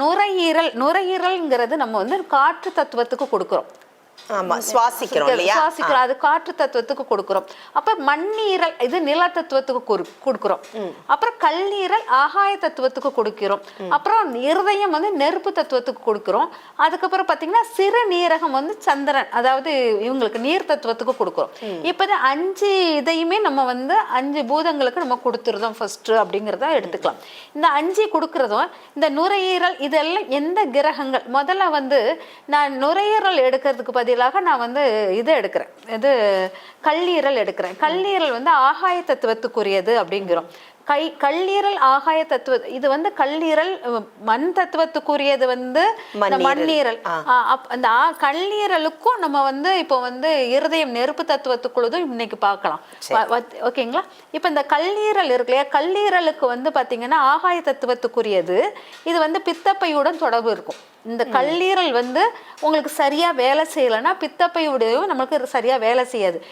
நுரையீரல் நுரையீரல்ங்கிறது நம்ம வந்து காற்று தத்துவத்துக்கு கொடுக்குறோம். ஆமா சுவாசிக்கிறோம் இல்லையா? சுவாசிக்கிறோம். அது காற்று தத்துவத்துக்கு கொடுக்குறோம். அப்ப மண்ணீரல் இது நில தத்துவத்துக்கு கொடு- கொடுக்குறோம். அப்புறம் கல்லீரல் ஆகாய தத்துவத்துக்கு கொடுக்கிறோம். அப்புறம் இருதயம் வந்து நெருப்பு தத்துவத்துக்கு கொடுக்குறோம். அதுக்கப்புறம் பாத்தீங்கன்னா சிறுநீரகம் வந்து சந்திரன் அதாவது இவங்களுக்கு நீர் தத்துவத்துக்கு கொடுக்குறோம். இப்போ அஞ்சு இதையுமே நம்ம வந்து அஞ்சு பூதங்களுக்கு நம்ம கொடுத்துருதோம் ஃபர்ஸ்ட் அப்படிங்கிறத எடுத்துக்கலாம். இந்த அஞ்சு கொடுக்கறதும் இந்த நுரையீரல் இதெல்லாம் எந்த கிரகங்கள்? முதல்ல வந்து நான் நுரையீரல் எடுக்கிறதுக்கு பதிலாக நான் வந்து இது எடுக்கிறேன். இது கல்லீரல் எடுக்கிறேன். கல்லீரல் வந்து ஆகாய தத்துவத்துக்குரியது அப்படிங்கிறோம். கை கல்லீரல் ஆகாய தத்துவ இது வந்து கல்லீரல் மண் தத்துவத்துக்குரியது வந்து மண்ணீரல். அந்த கல்லீரலுக்கும் நம்ம வந்து இப்போ வந்து இருதயம் நெருப்பு தத்துவத்துக்குள்ளதும் இன்னைக்கு பார்க்கலாம். ஓகேங்களா? இப்போ இந்த கல்லீரல் இருக்கு இல்லையா? கல்லீரலுக்கு வந்து பார்த்தீங்கன்னா ஆகாய தத்துவத்துக்குரியது. இது வந்து பித்தப்பையுடன் தொடர்பு இருக்கும். இந்த கல்லீரல் வந்து உங்களுக்கு சரியாக வேலை செய்யலைன்னா பித்தப்பையுடையும் நம்மளுக்கு சரியாக வேலை செய்யாது.